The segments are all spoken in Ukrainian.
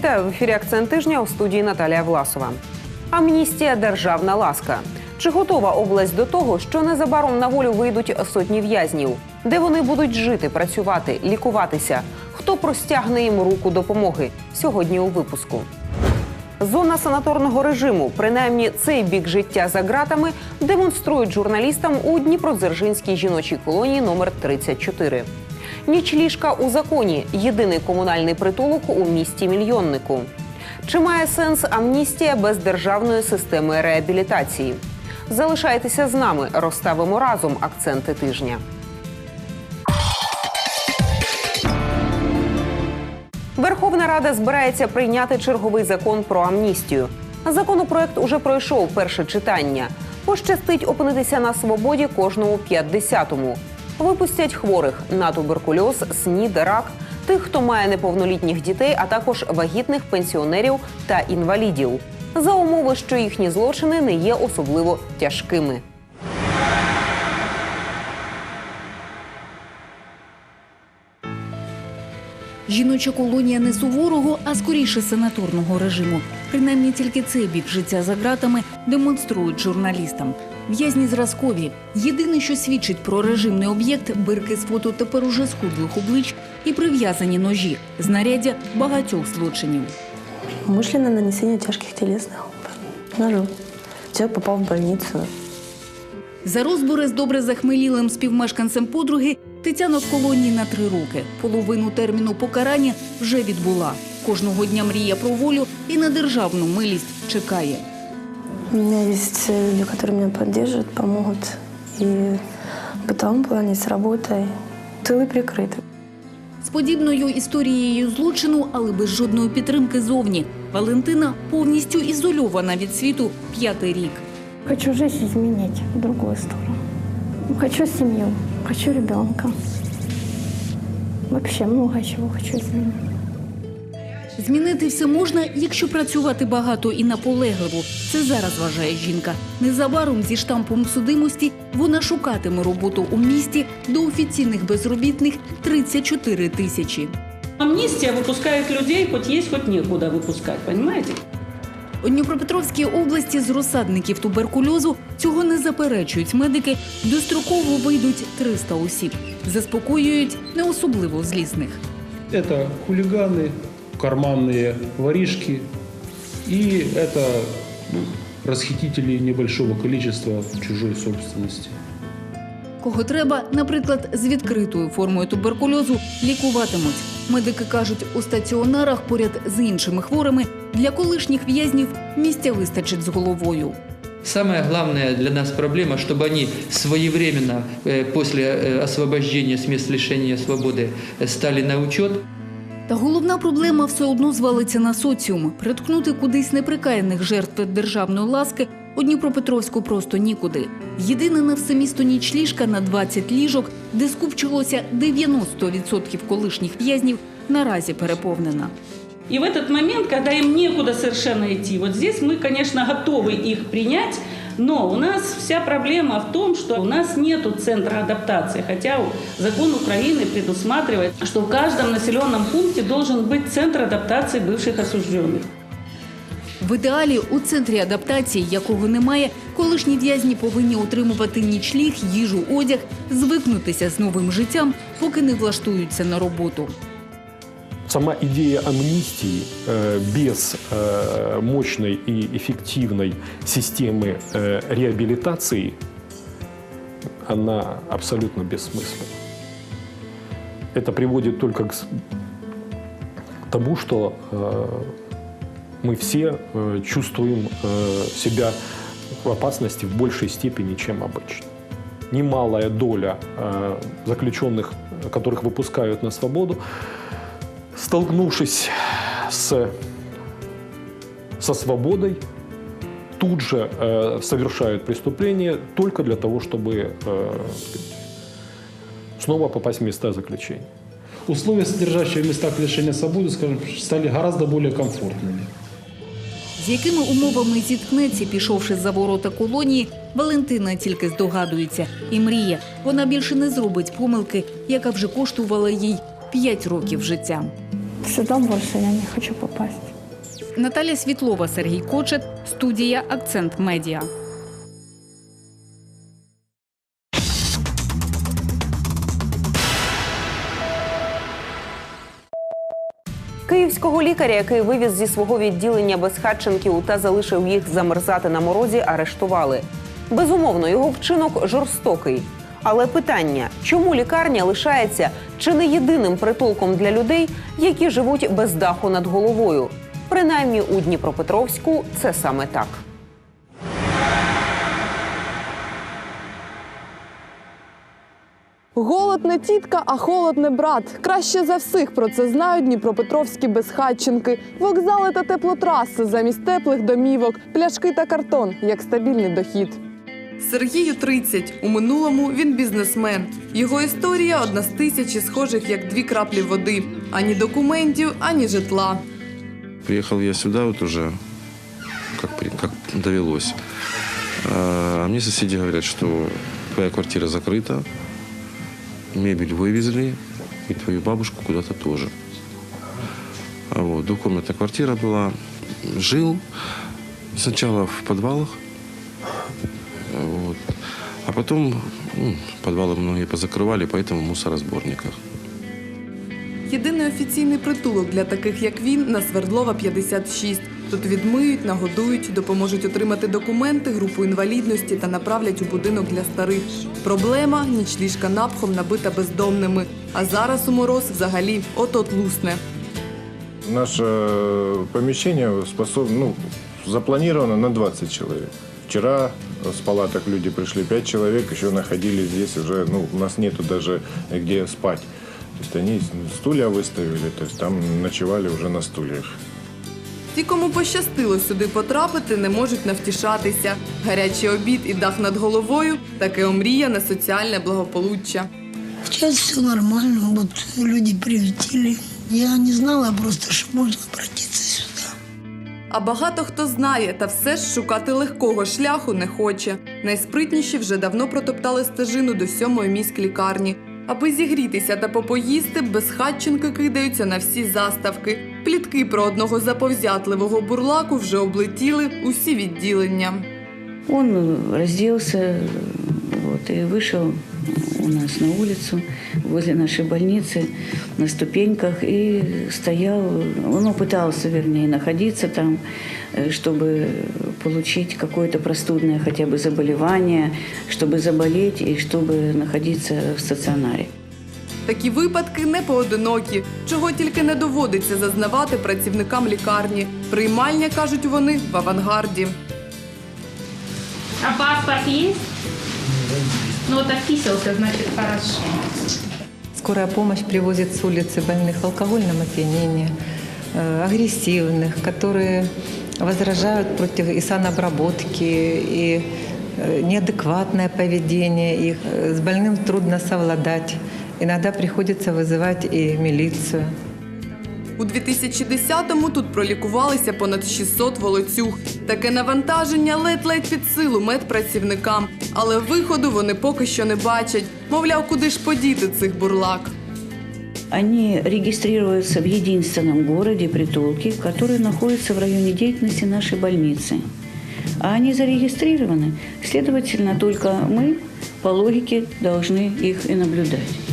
Вітаю в ефірі Акцент тижня у студії Наталія Власова. Амністія державна ласка. Чи готова область до того, що незабаром на волю вийдуть сотні в'язнів? Де вони будуть жити, працювати, лікуватися? Хто простягне їм руку допомоги? Сьогодні у випуску. Зона санаторного режиму, принаймні цей бік життя за ґратами, демонструють журналістам у Дніпродзержинській жіночій колонії номер 34. Ніч ліжка у законі єдиний комунальний притулок у місті мільйоннику. Чи має сенс амністія без державної системи реабілітації? Залишайтеся з нами, розставимо разом акценти тижня. Верховна Рада збирається прийняти черговий закон про амністію. Законопроект уже пройшов перше читання. Пощастить опинитися на свободі кожному 50-му. Випустять хворих на туберкульоз, СНІД, рак, тих, хто має неповнолітніх дітей, а також вагітних пенсіонерів та інвалідів. За умови, що їхні злочини не є особливо тяжкими. Жіноча колонія не суворого, а скоріше санаторного режиму. Принаймні тільки цей бік життя за ґратами демонструють журналістам. В'язні зразкові. Єдине, що свідчить про режимний об'єкт, бирки з фото тепер уже схудлих облич і прив'язані ножі, знаряддя багатьох злочинів. Умышленное нанесение тяжких телесных ножом. Человек попал в больницу. За розбори з добре захмелілим співмешканцем подруги Тетяна в колонії на три роки. Половину терміну покарання вже відбула. Кожного дня мріє про волю і на державну милість чекає. У меня есть э, люди, которые меня поддержат, помогут. И в бытовом плане с работой. Тылы прикрыты. З подібною історією злочину, але без жодної підтримки зовні. Валентина повністю ізольована від світу п'ятий рік. Хочу жизнь изменить в другую сторону. Хочу семью, хочу ребенка. Вообще много чего хочу изменить. Змінити все можна, якщо працювати багато і наполегливо. Це зараз вважає жінка. Незабаром зі штампом судимості вона шукатиме роботу у місті до офіційних безробітних 34 тисячі. Амнистия выпускает людей, хоть есть, хоть некуда выпускать, понимаете? У Дніпропетровській області з розсадників туберкульозу цього не заперечують медики. Достроково вийдуть 300 осіб. Заспокоюють не особливо злісних. Это хулиганы, карманные воришки и это ну, расхитители небольшого количества чужой собственности. Кого треба, наприклад, з відкритою формою туберкульозу лікуватимуть. Медики кажуть, у стаціонарах поряд з іншими хворими для колишніх в'язнів місця вистачить з головою. Самая главная для нас проблема, чтобы они своевременно э, после э, освобождения с мест лишения свободы э, стали на учет. Та головна проблема все одно звалиться на соціум. Приткнути кудись неприкаяних жертв державної ласки у Дніпропетровську просто нікуди. Єдине на все місто нічліжка на 20 ліжок, де скупчилося 90% колишніх в'язнів, наразі переповнена. И в этот момент, когда им некуда совершенно идти, вот здесь мы, конечно, готовы их принять, но у нас вся проблема в том, что у нас нет центра адаптации, хотя закон Украины предусматривает, что в каждом населенном пункте должен быть центр адаптации бывших осужденных. В ідеалі у центрі адаптації, якого немає, колишні в'язні повинні отримувати нічліг, їжу, одяг, звикнутися з новим життям, поки не влаштуються на роботу. Сама идея амнистии э, без э, мощной и эффективной системы э, реабилитации, она абсолютно бессмысленна. Это приводит только к с- тому, что э, мы все э, чувствуем э, себя в опасности в большей степени, чем обычно. Немалая доля э, заключенных, которых выпускают на свободу, столкнувшись с, со свободой, тут же э, совершают преступление только для того, чтобы э, снова попасть в места заключения. Условия, содержащие в местах лишения свободы, скажем, стали гораздо более комфортными. З якими умовами зіткнеться, пішовши за ворота колонії, Валентина тільки здогадується і мріє. Вона більше не зробить помилки, яка вже коштувала їй 5 років життя. Сюда больше я не хочу попасть. Наталя Світлова, Сергій Кочет, студія Акцент Медіа. Київського лікаря, який вивіз зі свого відділення безхатченків та залишив їх замерзати на морозі, арештували. Безумовно, його вчинок жорстокий. Але питання, чому лікарня лишається чи не єдиним притулком для людей, які живуть без даху над головою? Принаймні у Дніпропетровську це саме так. Голод не тітка, а холод не брат. Краще за всіх про це знають дніпропетровські безхатченки. Вокзали та теплотраси замість теплих домівок, пляшки та картон як стабільний дохід. Сергію 30. У минулому він бізнесмен. Його історія одна з тисячі схожих як дві краплі води. Ані документів, ані житла. Приехал я сюда вот уже, как довелось. А мне соседи говорят, что твоя квартира закрыта, мебель вывезли, и твою бабушку куда-то тоже. А вот, двухкомнатная квартира была. Жил сначала в подвалах, вот, а потом ну, подвалы многие позакрывали, поэтому в мусоросборниках. Єдиний офіційний притулок для таких, як він, на Свердлова 56. Тут відмиють, нагодують, допоможуть отримати документи, групу інвалідності та направлять у будинок для старих. Проблема нічліжка напхом набита бездомними. А зараз у мороз взагалі от-от лусне. Наше э, помещение способно, ну, запланировано на 20 человек. Вчера с палаток люди пришли 5 человек, еще находились здесь уже, ну, у нас нету даже где спать. То есть стулья выставили, то там ночевали уже на стульях. Ті, кому пощастило сюди потрапити, не можуть навтішатися. Гарячий обід і дах над головою таке омріяне соціальне благополуччя. Сейчас все нормально, вот люди приютили. Я не знала просто, что можно обратиться сюда. А багато хто знає, та все ж шукати легкого шляху не хоче. Найспритніші вже давно протоптали стежину до сьомої міськлікарні. Аби зігрітися та попоїсти, безхатченки кидаються на всі заставки. Плітки про одного заповзятливого бурлаку вже облетіли усі відділення. Он разделся вот, и вышел у нас на улицу возле нашей больницы на ступеньках и стоял, он пытался, вернее, находиться там, э, чтобы получить какое-то простудное хотя бы заболевание, чтобы заболеть и чтобы находиться в стационаре. Такі випадки не поодинокі, чого тільки не доводиться зазнавати працівникам лікарні. Приймальня, кажуть вони, в авангарді. А паспорт есть? Ну вот описался, значит, хорошо. Скорая помощь привозит с улицы больных алкогольным опьянением, э, агрессивных, которые возражают против и санобработки, и э, неадекватное поведение их. Э, С больным трудно совладать. Иногда приходится вызывать и милицию. У 2010-му тут пролікувалися понад 600 волоцюг. Таке навантаження ледь-ледь під силу медпрацівникам. Але виходу вони поки що не бачать. Мовляв, куди ж подіти цих бурлак. Они регистрируются в единственном городе, притулке, который находится в районе деятельности нашей больницы. А они зарегистрированы, следовательно, только мы по логике должны их и наблюдать.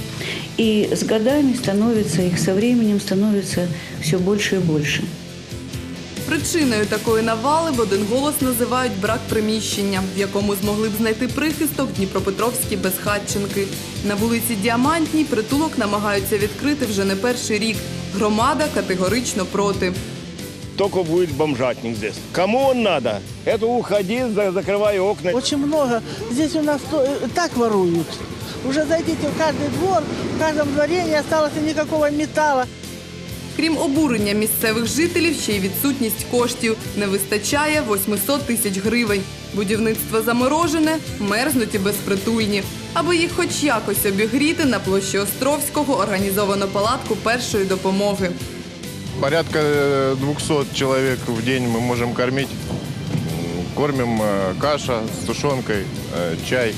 И с годами становится, их со временем становится все больше и больше. Причиною такої навали в один голос називають брак приміщення, в якому змогли б знайти прихисток дніпропетровські безхатченки. На вулиці Діамантній притулок намагаються відкрити вже не перший рік. Громада категорично проти. Только будет бомжатник здесь. Кому он надо? Это уходи, за- закрывай окна. Очень много. Здесь у нас то- э, так воруют. Уже зайдите в каждый двор, в каждом дворе не осталось никакого металла. Крім обурення місцевих жителів, ще й відсутність коштів. Не вистачає 800 тисяч гривень. Будівництво заморожене, мерзнуть і безпритульні. Аби їх хоч якось обігріти, на площі Островського організовано палатку першої допомоги. Порядка э, 200 человек в день мы можем кормить. М, Кормим э, каша с тушенкой, э, чай.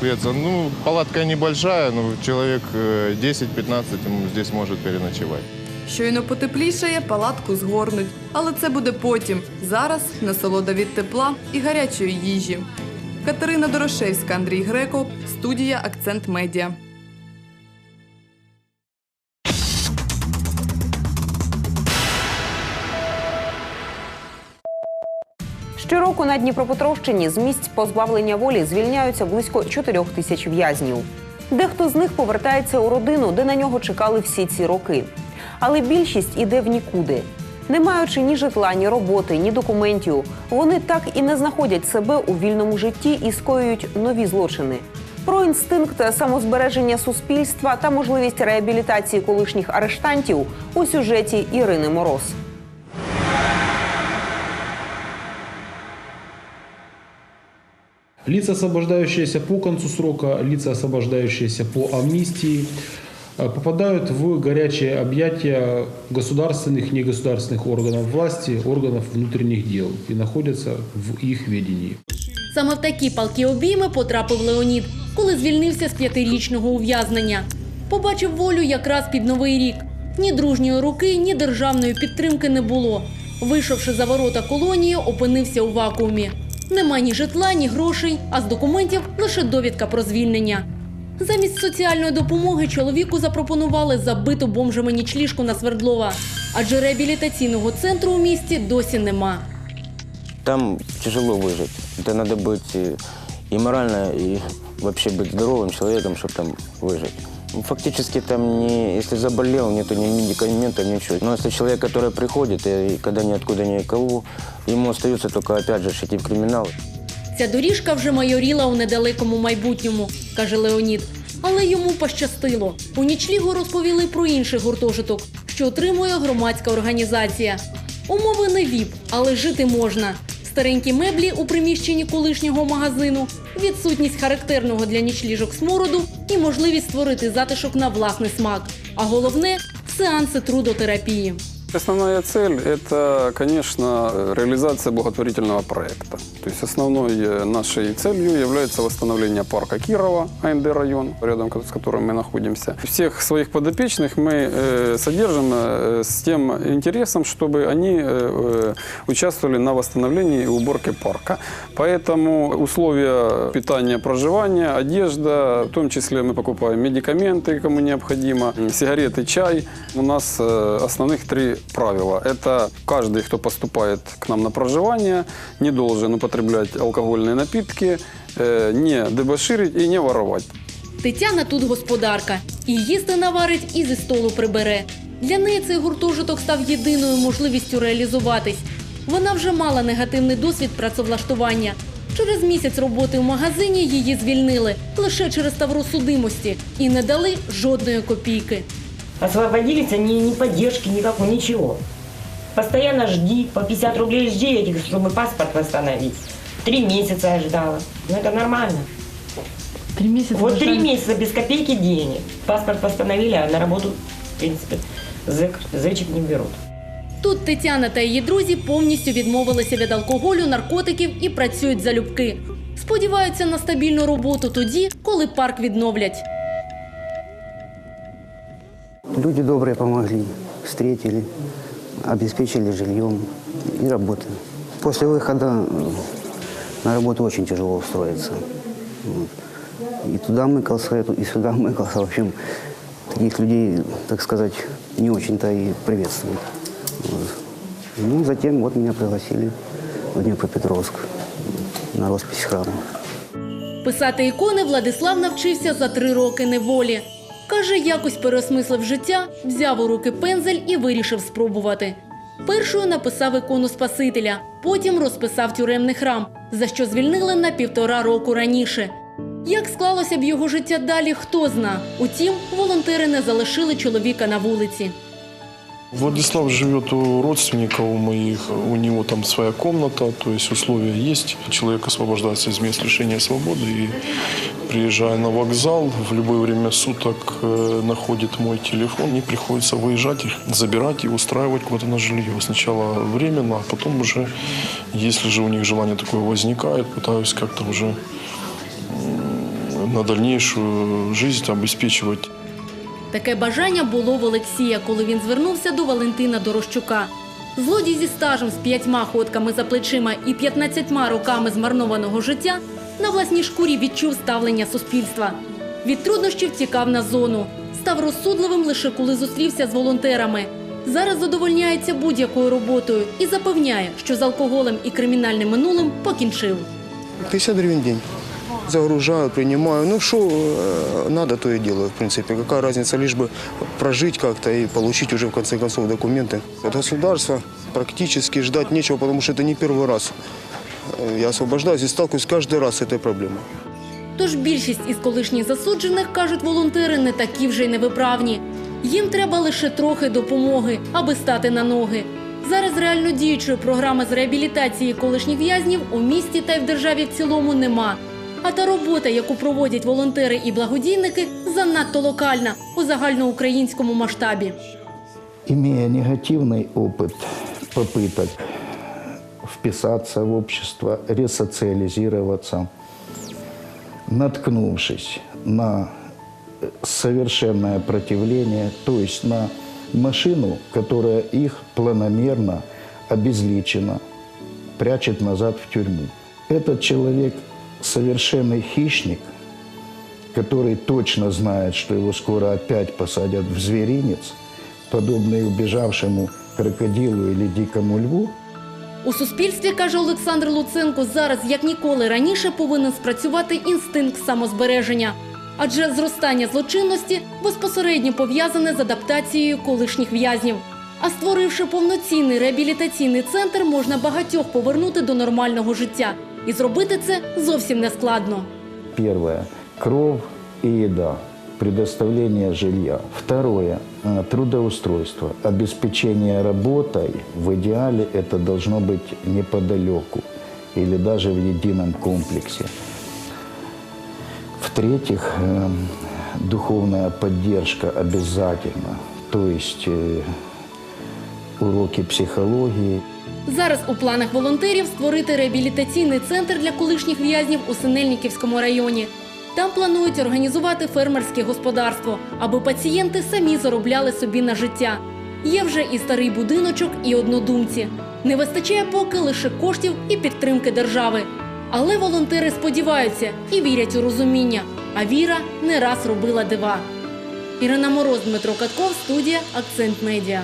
Греться. Ну, палатка небольшая, но человек э, 10-15 м, здесь может переночевать. Щойно потеплішає, палатку згорнуть. Але це буде потім. Зараз насолода від тепла і гарячої їжі. Катерина Дорошевська, Андрій Греко, студія Акцент Медіа. Щороку на Дніпропетровщині з місць позбавлення волі звільняються близько 4 тисяч в'язнів. Дехто з них повертається у родину, де на нього чекали всі ці роки. Але більшість іде в нікуди. Не маючи ні житла, ні роботи, ні документів, вони так і не знаходять себе у вільному житті і скоюють нові злочини. Про інстинкт самозбереження суспільства та можливість реабілітації колишніх арештантів у сюжеті Ірини Мороз. Лица, освобождающиеся по концу срока, лица, освобождающиеся по амнистии, э, попадают в горячие объятия государственных, негосударственных органов власти, органов внутренних дел и находятся в их ведении. Саме в такі палкі обійми потрапив Леонід, коли звільнився з п'ятирічного ув'язнення. Побачив волю якраз під новий рік. Ні дружньої руки, ні державної підтримки не було. Вийшовши за ворота колонії, опинився у вакуумі. Нема ні житла, ні грошей, а з документів лише довідка про звільнення. Замість соціальної допомоги чоловіку запропонували забиту бомжами нічліжку на Свердлова, адже реабілітаційного центру у місті досі нема. Там тяжело выжить. Это надо быть и, и морально, и вообще быть здоровым человеком, чтобы там выжить. Фактически там, не, если заболел, нету ни медикаментов, ничего. Но если человек, который приходит, и когда ниоткуда никого, ему остается только опять же идти в. Ця доріжка вже майоріла у недалекому майбутньому, каже Леонід. Але йому пощастило. У нічлігу розповіли про інший гуртожиток, що отримує громадська організація. Умови не віп, але жити можна. Старенькі меблі у приміщенні колишнього магазину, відсутність характерного для нічліжок смороду і можливість створити затишок на власний смак. А головне сеанси трудотерапії. Основная цель – это, конечно, реализация благотворительного проекта. То есть основной э, нашей целью является восстановление парка Кирова, АНД район, рядом с которым мы находимся. Всех своих подопечных мы э, содержим э, с тем интересом, чтобы они участвовали на восстановлении и уборке парка. Поэтому условия питания, проживания, одежда, в том числе мы покупаем медикаменты, кому необходимо, сигареты, чай. У нас основных три правила. Это каждый, кто поступает к нам на проживание, не должен употреблять алкогольные напитки, э, не дебоширить и не воровать. Тетяна тут господарка. І їсти наварить, і зі столу прибере. Для неї цей гуртожиток став єдиною можливістю реалізуватись. Вона вже мала негативний досвід працевлаштування. Через місяць роботи в магазині її звільнили лише через тавру судимості і не дали жодної копійки. Освободились они ни поддержки, никакой, ничего. Постоянно жди, по 50 рублей жди этих, чтобы паспорт восстановить. Три месяца я ждала. Ну это нормально. Три месяца? Вот три ждали? месяца без копейки денег. Паспорт восстановили, а на работу, в принципе, зэк, зэчик не берут. Тут Тетяна та її друзі повністю відмовилися від алкоголю, наркотиків і працюють залюбки. Сподіваються на стабільну роботу тоді, коли парк відновлять. Люди добрые помогли, встретили, обеспечили жильем и работой. После выхода э, на работу очень тяжело устроиться. Вот. И туда мыкался, и сюда мыкался. В общем, таких людей, так сказать, не очень-то и приветствуют. Вот. Ну, затем вот меня пригласили в Днепропетровск на роспись храма. Писати ікони Владислав навчився за три роки неволі. Каже, якось переосмислив життя, взяв у руки пензель і вирішив спробувати. Першою написав ікону Спасителя, потім розписав тюремний храм, за що звільнили на півтора року раніше. Як склалося б його життя далі, хто зна. Утім, волонтери не залишили чоловіка на вулиці. Владислав живет у родственников у моих, у него там своя комната, то есть условия есть. Человек освобождается из мест лишения свободы и приезжая на вокзал, в любое время суток э, находит мой телефон, мне приходится выезжать их, забирать и устраивать куда-то на жилье. Сначала временно, а потом уже, если же у них желание такое возникает, пытаюсь как-то уже м, на дальнейшую жизнь обеспечивать Таке бажання було в Олексія, коли він звернувся до Валентина Дорощука. Злодій зі стажем з п'ятьма ходками за плечима і 15 роками змарнованого життя на власній шкурі відчув ставлення суспільства. Від труднощів тікав на зону. Став розсудливим лише коли зустрівся з волонтерами. Зараз задовольняється будь-якою роботою і запевняє, що з алкоголем і кримінальним минулим покінчив. 50 гривен в день Загружаю, принимаю. Ну, что э, надо, то и делаю, в принципе. Какая разница, лишь бы прожить как-то и получить уже, в конце концов, документы. От государства практически ждать нечего, потому что это не первый раз. Э, Я освобождаюсь и сталкиваюсь каждый раз с этой проблемой. Тож більшість із колишніх засуджених, кажуть волонтери, не такі вже й невиправні. Їм треба лише трохи допомоги, аби стати на ноги. Зараз реально діючої програми з реабілітації колишніх в'язнів у місті та й в державі в цілому нема. А та робота, яку проводять волонтери і благодійники, занадто локальна у загальноукраїнському масштабі. Имея негативный опыт попыток вписаться в общество, ресоциализироваться, наткнувшись на совершенное противление, то есть на машину, которая их планомерно, обезличенно прячет назад в тюрьму. Этот человек совершенный хищник, который точно знает, что его скоро опять посадят в зверинец, подобный убежавшему крокодилу или дикому льву, У суспільстві, каже Олександр Луценко, зараз як ніколи раніше повинен спрацювати інстинкт самозбереження. Адже зростання злочинності безпосередньо пов'язане з адаптацією колишніх в'язнів. А створивши повноцінний реабілітаційний центр, можна багатьох повернути до нормального життя. І зробити це зовсім не складно. Первое – кров и еда, предоставление жилья. Второе – э, трудоустройство, обеспечение работой. В идеале это должно быть неподалеку или даже в едином комплексе. В-третьих, э, духовная поддержка обязательно, то есть э, уроки психологии, Зараз у планах волонтерів створити реабілітаційний центр для колишніх в'язнів у Синельниківському районі. Там планують організувати фермерське господарство, аби пацієнти самі заробляли собі на життя. Є вже і старий будиночок, і однодумці. Не вистачає поки лише коштів і підтримки держави. Але волонтери сподіваються і вірять у розуміння. А віра не раз робила дива. Ірина Мороз, Дмитро Катков, студія Акцент Медіа.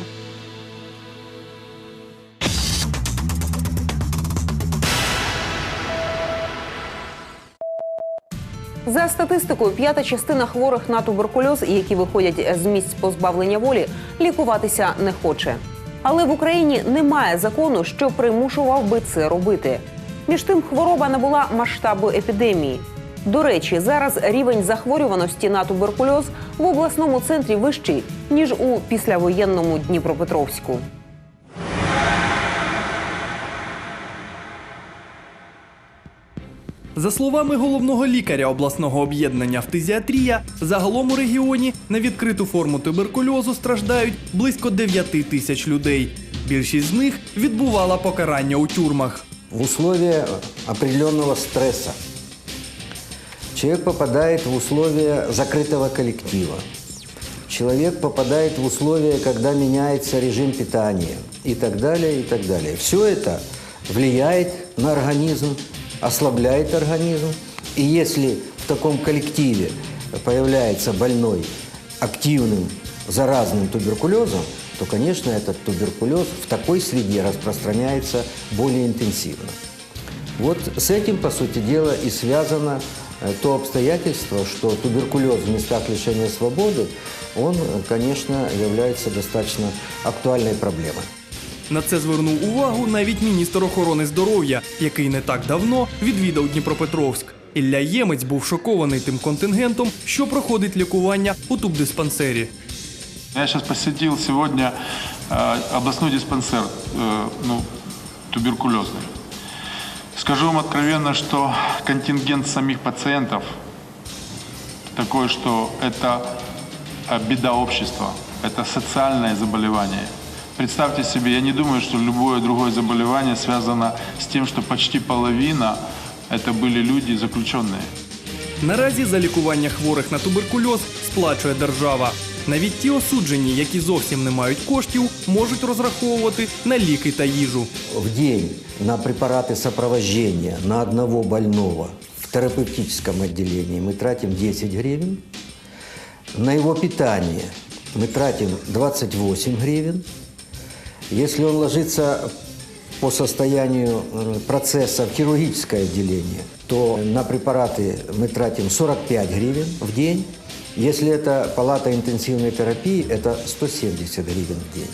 За статистикою, п'ята частина хворих на туберкульоз, які виходять з місць позбавлення волі, лікуватися не хоче. Але в Україні немає закону, що примушував би це робити. Між тим, хвороба набула масштабу епідемії. До речі, зараз рівень захворюваності на туберкульоз в обласному центрі вищий ніж у післявоєнному Дніпропетровську. За словами головного лікаря обласного об'єднання «Фтизіатрія», загалом у регіоні на відкриту форму туберкульозу страждають близько 9 тисяч людей. Більшість з них відбувала покарання у тюрмах. в условия определенного стресса. Человек попадает в условия закрытого коллектива. Человек попадает в условия, когда меняется режим питания и так далее, и так далее. Все это влияет на организм, ослабляет организм. И если в таком коллективе появляется больной активным заразным туберкулезом, то, конечно, этот туберкулез в такой среде распространяется более интенсивно. Вот с этим, по сути дела, и связано э, то обстоятельство, что туберкулез в местах лишения свободы, он, конечно, является достаточно актуальной проблемой. На це звернув увагу навіть міністр охорони здоров'я, який не так давно відвідав Дніпропетровськ. Ілля Ємець був шокований тим контингентом, що проходить лікування у тубдиспансері. Я сейчас посетил сегодня э, областной диспансер, э, ну, туберкулезный. Скажу вам откровенно, что контингент самих пациентов такой, что это э, беда общества, это социальное заболевание. Представьте себе, я не думаю, что любое другое заболевание связано с тем, что почти половина это были люди заключенные. Наразі за лікування хворих на туберкульоз сплачує держава. Навіть ті осуджені, які зовсім не мають коштів, можуть розраховувати на ліки та їжу. В день на препараты сопровождения на одного больного в терапевтическом отделении мы тратим 10 гривен. На его питание мы тратим 28 гривен. Если он ложится по состоянию э, процесса в хирургическое отделение, то на препараты мы тратим 45 гривен в день. Если это палата интенсивной терапии, это 170 гривен в день.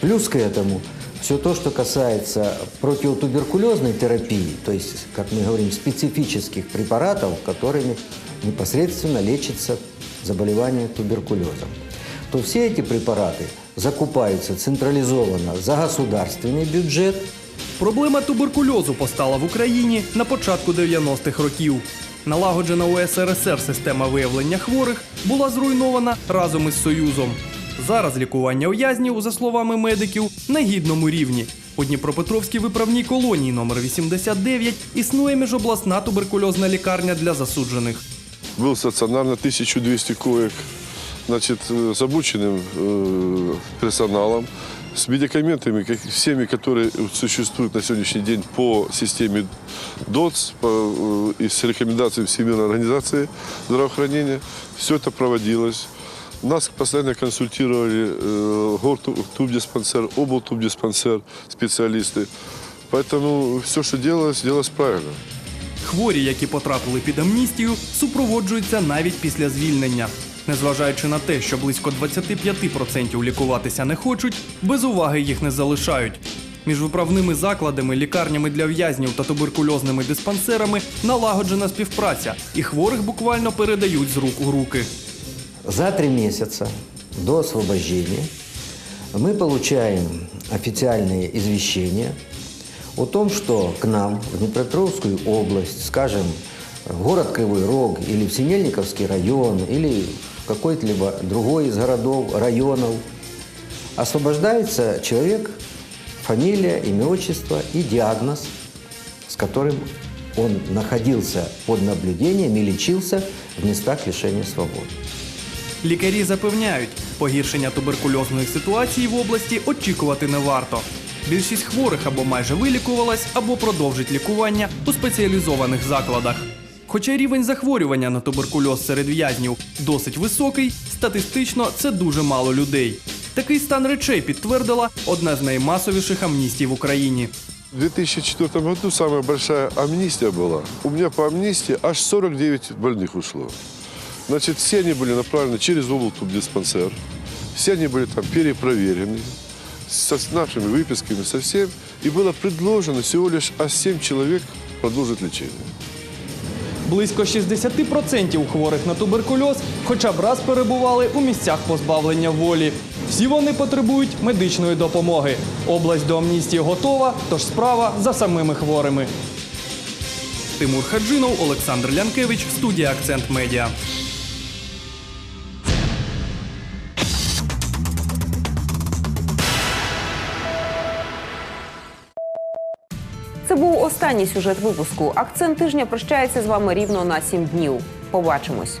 Плюс к этому все то, что касается противотуберкулезной терапии, то есть, как мы говорим, специфических препаратов, которыми непосредственно лечится заболевание туберкулезом, то все эти препараты закупаются централизованно за государственный бюджет. Проблема туберкульозу постала в Україні на початку 90-х років. Налагоджена у СРСР система виявлення хворих була зруйнована разом із Союзом. Зараз лікування ув'язнів, за словами медиків, на гідному рівні. У Дніпропетровській виправній колонії номер 89 існує міжобласна туберкульозна лікарня для засуджених. Был стационарно 1200 коек, значит, э, с обученным э, персоналом, с медикаментами, как, всеми, которые существуют на сегодняшний день по системе ДОЦ по, э, и с рекомендациями Всемирной организации здравоохранения. Все это проводилось. Нас постоянно консультировали э, гортубдиспансер, облтубдиспансер, специалисты. Поэтому все, что делалось, делалось правильно. Хворі, які потрапили під амністію, супроводжуються навіть після звільнення. Незважаючи на те, що близько 25% лікуватися не хочуть, без уваги їх не залишають. Між виправними закладами, лікарнями для в'язнів та туберкульозними диспансерами налагоджена співпраця, і хворих буквально передають з рук у руки. За три месяца до освобождения мы получаем официальные извещения о том, что к нам в Днепропетровскую область, скажем, город Кривой Рог или в Синельниковский район или какой-либо другой из городов, районов, освобождается человек, фамилия, имя, отчество и диагноз, с которым он находился под наблюдением и лечился в местах лишения свободы. Лікарі запевняють, погіршення туберкульозної ситуації в області очікувати не варто. Більшість хворих або майже вилікувалась, або продовжить лікування у спеціалізованих закладах. Хоча рівень захворювання на туберкульоз серед в'язнів досить високий, статистично це дуже мало людей. Такий стан речей підтвердила одна з наймасовіших амністій в Україні. В 2004 году самая большая амнистия была. У меня по амнистии аж 49 больных ушло. Значит, все они были направлены через облтубдиспансер. Все они были там перепроверены со с нашими выписками, со всем. И было предложено всего лишь аж 7 человек продолжить лечение. Близько 60% хворих на туберкульоз хоча б раз перебували у місцях позбавлення волі. Всі вони потребують медичної допомоги. Область до амністії готова, тож справа за самими хворими. Тимур Хаджинов, Олександр Лянкевич, студія Акцент Медіа. Це був останній сюжет випуску. Акцент тижня прощається з вами рівно на 7 днів. Побачимось.